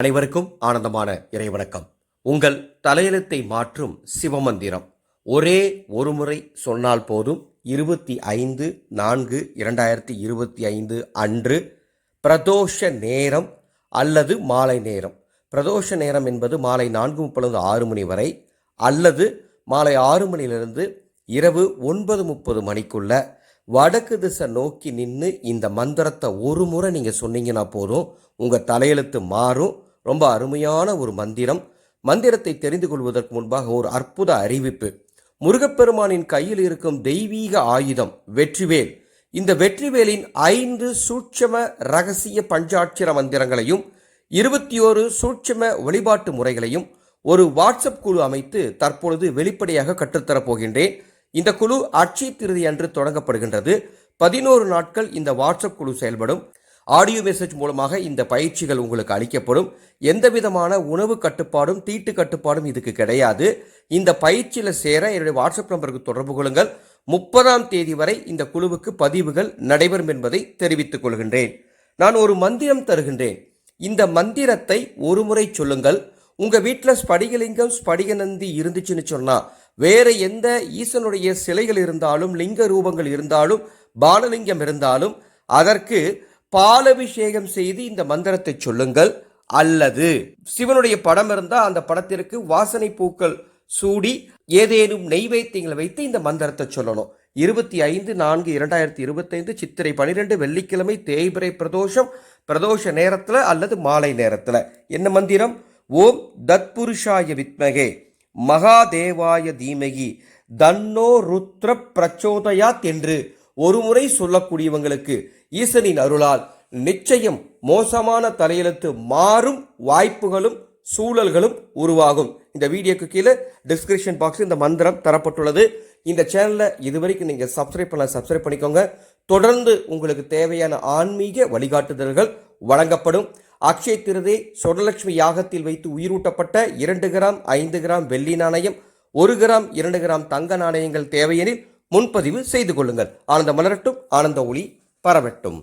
அனைவருக்கும் ஆனந்தமான இறைவணக்கம். உங்கள் தலையெழுத்தை மாற்றும் சிவமந்திரம். ஒரே ஒரு முறை சொன்னால் போதும் இருபத்தி ஐந்து நான்கு இரண்டாயிரத்தி இருபத்தி ஐந்து அன்று பிரதோஷ நேரம் அல்லது மாலை நேரம். பிரதோஷ நேரம் என்பது மாலை நான்கு முப்பது ஆறு மணி வரை அல்லது மாலை ஆறு மணியிலிருந்து இரவு ஒன்பது முப்பது மணிக்குள்ள வடக்கு திசை நோக்கி நின்று இந்த மந்திரத்தை ஒரு முறை நீங்கள் சொன்னீங்கன்னா போதும் உங்கள் தலையெழுத்து மாறும் ரொம்ப அருமையான ஒரு மந்திரம். மந்திரத்தை தெரிந்து கொள்வதற்கு முன்பாக ஒரு அற்புத அறிவிப்பு. முருகப்பெருமானின் கையில் இருக்கும் தெய்வீக ஆயுதம் வெற்றிவேல். இந்த வெற்றிவேலின் ஐந்து சூட்சம ரகசிய பஞ்சாட்சர மந்திரங்களையும் இருபத்தி ஓரு சூட்சம வழிபாட்டு முறைகளையும் ஒரு வாட்ஸ்அப் குழு அமைத்து தற்பொழுது வெளிப்படையாக கற்றுத்தரப் போகின்றேன். இந்த குழு அட்சய திருதி அன்று தொடங்கப்படுகின்றது. பதினோரு நாட்கள் இந்த வாட்ஸ்அப் குழு செயல்படும். ஆடியோ மெசேஜ் மூலமாக இந்த பயிற்சிகள் உங்களுக்கு அளிக்கப்படும். எந்த விதமான உணவு கட்டுப்பாடும் தீட்டு கட்டுப்பாடும் இதுக்கு கிடையாது. இந்த பயிற்சியில் சேர என்னுடைய வாட்ஸ்அப் நம்பருக்கு தொடர்பு கொள்ளுங்கள். முப்பதாம் தேதி வரை இந்த குழுவுக்கு பதிவுகள் நடைபெறும் என்பதை தெரிவித்துக் கொள்கின்றேன். நான் ஒரு மந்திரம் தருகின்றேன். இந்த மந்திரத்தை ஒரு முறை சொல்லுங்கள். உங்கள் வீட்டில் ஸ்படிகலிங்கம் ஸ்படிக நந்தி இருந்துச்சுன்னு சொன்னால் வேறு எந்த ஈசனுடைய சிலைகள் இருந்தாலும் லிங்க ரூபங்கள் இருந்தாலும் பாலலிங்கம் இருந்தாலும் அதற்கு பாலபிஷேகம் செய்து இந்த மந்திரத்தை சொல்லுங்கள். அல்லது சிவனுடைய படம் இருந்தால் அந்த படத்திற்கு வாசனை பூக்கள் சூடி ஏதேனும் நெய்வேத்தியங்களை வைத்து இந்த மந்திரத்தை சொல்லணும். இருபத்தி ஐந்து நான்கு இரண்டாயிரத்தி இருபத்தைந்து சித்திரை பனிரெண்டு வெள்ளிக்கிழமை தேய்பிரை பிரதோஷம் பிரதோஷ நேரத்தில் அல்லது மாலை நேரத்தில். என்ன மந்திரம்? ஓம் தத்புருஷாய வித்மகே மகாதேவாய தீமகி தன்னோ ருத்ர பிரச்சோதயாத் என்று ஒருமுறை சொல்லக்கூடியவங்களுக்கு ஈசனின் அருளால் நிச்சயம் மோசமான தலையெழுத்து மாறும் வாய்ப்புகளும் சூழல்களும் உருவாகும். இந்த வீடியோக்கு கீழே டிஸ்கிரிப்ஷன் பாக்ஸ் இந்த மந்திரம் தரப்பட்டுள்ளது. இந்த சேனலை இதுவரைக்கும் நீங்கள் சப்ஸ்கிரைப் பண்ண சப்ஸ்கிரைப் பண்ணிக்கோங்க. தொடர்ந்து உங்களுக்கு தேவையான ஆன்மீக வழிகாட்டுதல்கள் வழங்கப்படும். அக்ஷய திருதே சொடலட்சுமி யாகத்தில் வைத்து உயிரூட்டப்பட்ட இரண்டு கிராம் ஐந்து கிராம் வெள்ளி நாணயம் ஒரு கிராம் இரண்டு கிராம் தங்க நாணயங்கள் தேவையெனில் முன்பதிவு செய்து கொள்ளுங்கள். ஆனந்த மலரட்டும் ஆனந்த ஒளி பரவட்டும்.